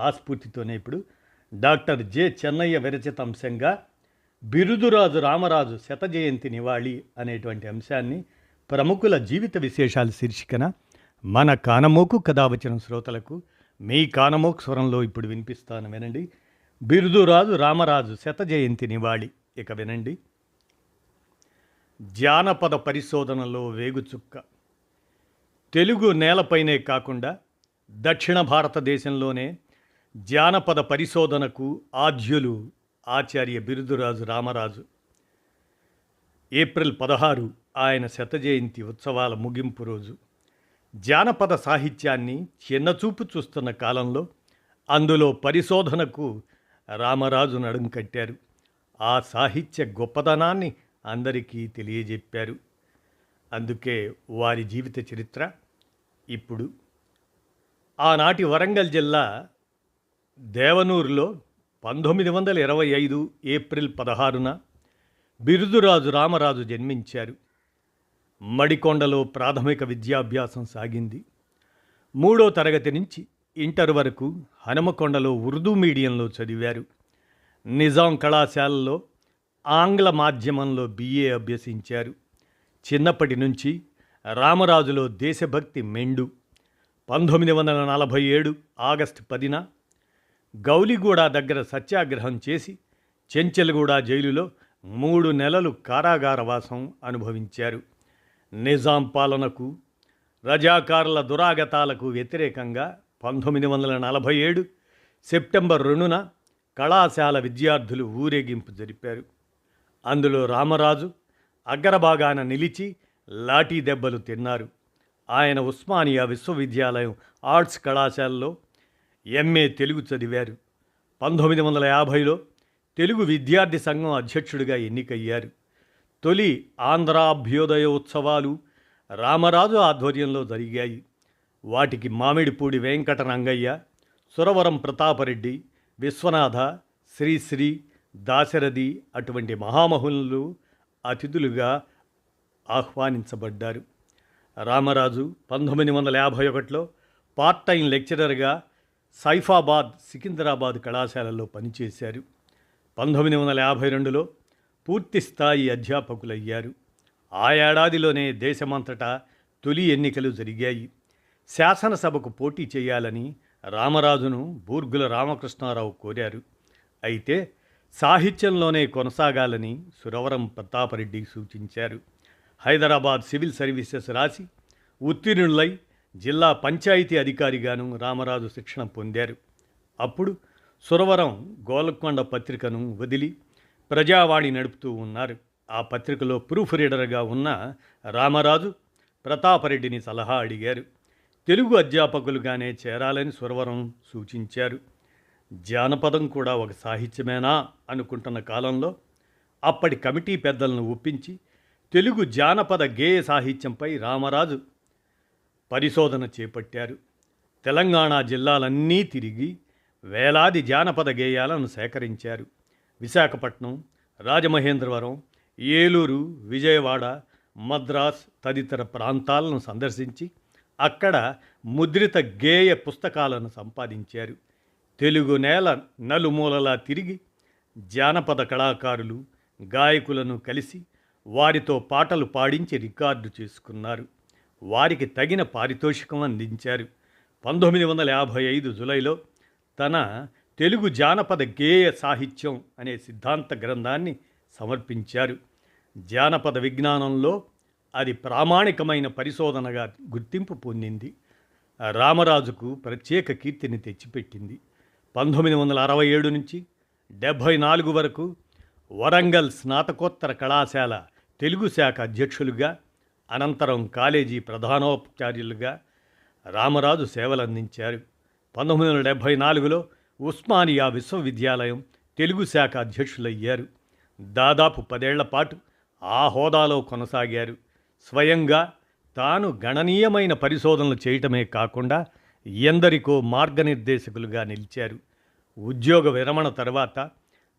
ఆస్ఫూర్తితోనే ఇప్పుడు doctor J Chennaiah విరచిత అంశంగా బిరుదురాజు రామరాజు శత జయంతి నివాళి అనేటువంటి అంశాన్ని ప్రముఖుల జీవిత విశేషాల శీర్షికన మన కానమోకు కథావచన శ్రోతలకు మీ కానమోకు స్వరంలో ఇప్పుడు వినిపిస్తాను వినండి. బిరుదురాజు రామరాజు శత జయంతి నివాళి. ఇక వినండి. జానపద పరిశోధనలో వేగుచుక్క తెలుగు నేలపైనే కాకుండా దక్షిణ భారతదేశంలోనే జానపద పరిశోధనకు ఆద్యులు ఆచార్య బిరుదురాజు రామరాజు. ఏప్రిల్ పదహారు ఆయన శత జయంతి ఉత్సవాల ముగింపు రోజు. జానపద సాహిత్యాన్ని చిన్నచూపు చూస్తున్న కాలంలో అందులో పరిశోధనకు రామరాజు నడుం కట్టారు. ఆ సాహిత్య గొప్పదనాన్ని అందరికీ తెలియజెప్పారు. అందుకే వారి జీవిత చరిత్ర ఇప్పుడు. ఆనాటి వరంగల్ జిల్లా దేవనూరులో పంతొమ్మిది వందల ఇరవై ఐదు ఏప్రిల్ పదహారున బిరుదురాజు రామరాజు జన్మించారు. మడికొండలో ప్రాథమిక విద్యాభ్యాసం సాగింది. మూడో తరగతి నుంచి ఇంటర్ వరకు హనుమకొండలో ఉర్దూ మీడియంలో చదివారు. నిజాం కళాశాలలో ఆంగ్ల మాధ్యమంలో బిఏ అభ్యసించారు. చిన్నప్పటి నుంచి రామరాజులో దేశభక్తి మెండు. పంతొమ్మిది వందల నలభై ఏడు ఆగస్టు పదిన గౌలిగూడ దగ్గర సత్యాగ్రహం చేసి చెంచెలగూడ జైలులో మూడు నెలలు కారాగారవాసం అనుభవించారు. నిజాం పాలనకు రజాకారుల దురాగతాలకు వ్యతిరేకంగా పంతొమ్మిది వందల నలభై ఏడు సెప్టెంబర్ రెండున కళాశాల విద్యార్థులు ఊరేగింపు జరిపారు. అందులో రామరాజు అగ్రభాగాన నిలిచి లాఠీ దెబ్బలు తిన్నారు. ఆయన ఉస్మానియా విశ్వవిద్యాలయం ఆర్ట్స్ కళాశాలలో ఎంఏ తెలుగు చదివారు. పంతొమ్మిది వందల యాభైలో తెలుగు విద్యార్థి సంఘం అధ్యక్షుడిగా ఎన్నికయ్యారు. తొలి ఆంధ్రాభ్యోదయ ఉత్సవాలు రామరాజు ఆధ్వర్యంలో జరిగాయి. వాటికి మామిడిపూడి వెంకట రంగయ్య సురవరం ప్రతాపరెడ్డి విశ్వనాథ శ్రీశ్రీ దాశరథి అటువంటి మహామహులు అతిథులుగా ఆహ్వానించబడ్డారు. రామరాజు పంతొమ్మిది వందల యాభై ఒకటిలో పార్ట్ టైం లెక్చరర్గా సైఫాబాద్ సికింద్రాబాద్ కళాశాలలో పనిచేశారు. పంతొమ్మిది వందల యాభై రెండులో పూర్తి స్థాయి అధ్యాపకులయ్యారు. ఆ ఏడాదిలోనే దేశమంతటా తొలి ఎన్నికలు జరిగాయి. శాసనసభకు పోటీ చేయాలని రామరాజును బూర్గుల రామకృష్ణారావు కోరారు. అయితే సాహిత్యంలోనే కొనసాగాలని సురవరం ప్రతాపరెడ్డి సూచించారు. హైదరాబాద్ సివిల్ సర్వీసెస్ రాసి ఉత్తీర్ణులై జిల్లా పంచాయతీ అధికారిగాను రామరాజు శిక్షణ పొందారు. అప్పుడు సురవరం గోలకొండ పత్రికను వదిలి ప్రజావాణి నడుపుతూ ఉన్నారు. ఆ పత్రికలో ప్రూఫ్ రీడర్గా ఉన్న రామరాజు ప్రతాపరెడ్డిని సలహా అడిగారు. తెలుగు అధ్యాపకులుగానే చేరాలని సురవరం సూచించారు. జానపదం కూడా ఒక సాహిత్యమేనా అనుకుంటున్న కాలంలో అప్పటి కమిటీ పెద్దలను ఒప్పించి తెలుగు జానపద గేయ సాహిత్యంపై రామరాజు పరిశోధన చేపట్టారు. తెలంగాణ జిల్లాలన్నీ తిరిగి వేలాది జానపద గేయాలను సేకరించారు. విశాఖపట్నం రాజమహేంద్రవరం ఏలూరు విజయవాడ మద్రాస్ తదితర ప్రాంతాలను సందర్శించి అక్కడ ముద్రిత గేయ పుస్తకాలను సంపాదించారు. తెలుగు నేల నలుమూలలా తిరిగి జానపద కళాకారులు గాయకులను కలిసి వారితో పాటలు పాడించి రికార్డు చేసుకున్నారు. వారికి తగిన పారితోషికం అందించారు. పంతొమ్మిది వందల యాభై ఐదు జులైలో తన తెలుగు జానపద గేయ సాహిత్యం అనే సిద్ధాంత గ్రంథాన్ని సమర్పించారు. జానపద విజ్ఞానంలో అది ప్రామాణికమైన పరిశోధనగా గుర్తింపు పొందింది. రామరాజుకు ప్రత్యేక కీర్తిని తెచ్చిపెట్టింది. పంతొమ్మిది వందల అరవై ఏడు నుంచి డెబ్భై నాలుగు వరకు వరంగల్ స్నాతకోత్తర కళాశాల తెలుగు శాఖ అధ్యక్షులుగా అనంతరం కాలేజీ ప్రధానోపాచార్యులుగా రామరాజు సేవలందించారు. పంతొమ్మిది వందల డెబ్భై నాలుగులో ఉస్మానియా విశ్వవిద్యాలయం తెలుగు శాఖ అధ్యక్షులయ్యారు. దాదాపు పదేళ్ళ పాటు ఆ హోదాలో కొనసాగారు. స్వయంగా తాను గణనీయమైన పరిశోధనలు చేయటమే కాకుండా ఎందరికో మార్గనిర్దేశకులుగా నిలిచారు. ఉద్యోగ విరమణ తర్వాత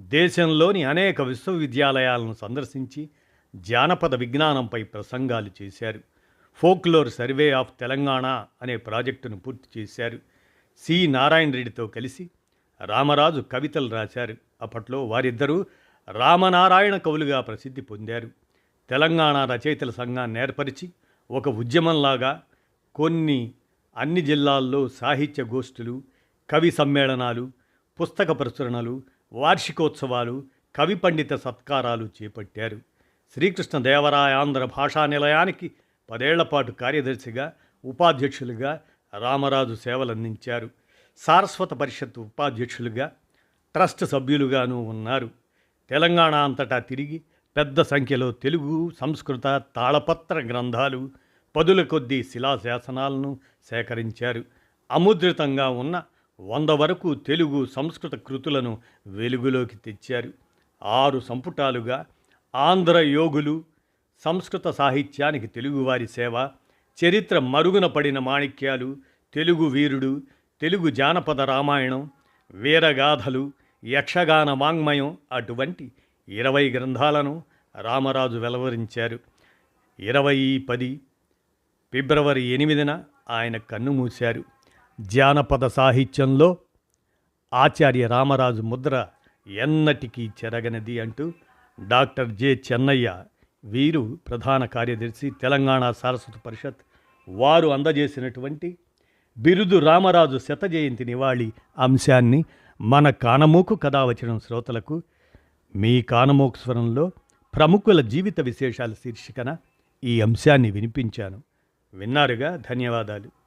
దేశంలోని అనేక విశ్వవిద్యాలయాలను సందర్శించి జానపద విజ్ఞానంపై ప్రసంగాలు చేశారు. ఫోక్లోర్ సర్వే ఆఫ్ తెలంగాణ అనే ప్రాజెక్టును పూర్తి చేశారు. సి. నారాయణ రెడ్డితో కలిసి రామరాజు కవితలు రాశారు. అప్పట్లో వారిద్దరూ రామనారాయణ కవులుగా ప్రసిద్ధి పొందారు. తెలంగాణ రచయితల సంఘాన్ని ఏర్పరిచి ఒక ఉద్యమంలాగా కొన్ని అన్ని జిల్లాల్లో సాహిత్య గోష్ఠులు కవి సమ్మేళనాలు పుస్తక ప్రచురణలు వార్షికోత్సవాలు కవి పండిత సత్కారాలు చేపట్టారు. శ్రీకృష్ణ దేవరాయాంధ్ర భాషా నిలయానికి పదేళ్ళపాటు కార్యదర్శిగా ఉపాధ్యక్షులుగా రామరాజు సేవలందించారు. సారస్వత పరిషత్ ఉపాధ్యక్షులుగా ట్రస్ట్ సభ్యులుగాను ఉన్నారు. తెలంగాణ అంతటా తిరిగి పెద్ద సంఖ్యలో తెలుగు సంస్కృత తాళపత్ర గ్రంథాలు పదుల కొద్దీ శిలాశాసనాలను సేకరించారు. అముద్రితంగా ఉన్న వంద వరకు తెలుగు సంస్కృత కృతులను వెలుగులోకి తెచ్చారు. ఆరు సంపుటాలుగా ఆంధ్ర యోగులు సంస్కృత సాహిత్యానికి తెలుగువారి సేవ చరిత్ర మరుగున పడిన మాణిక్యాలు తెలుగు వీరుడు తెలుగు జానపద రామాయణం వీరగాథలు యక్షగాన వాంగ్మయం అటువంటి ఇరవై గ్రంథాలను రామరాజు వెలువరించారు. ఇరవై పది ఫిబ్రవరి ఎనిమిదిన ఆయన కన్నుమూశారు జానపద సాహిత్యంలో ఆచార్య రామరాజు ముద్ర ఎన్నటికీ చెరగనిది అంటూ డాక్టర్ జె చెన్నయ్య వీరు ప్రధాన కార్యదర్శి తెలంగాణ సారస్వత పరిషత్ వారు అందజేసినటువంటి బిరుదు రామరాజు శత జయంతి నివాళి అంశాన్ని మన కానమూకు కథావచనం శ్రోతలకు మీ కానమూకు స్వరంలో ప్రముఖుల జీవిత విశేషాల శీర్షికన ఈ అంశాన్ని వినిపించాను. విన్నారుగా? ధన్యవాదాలు.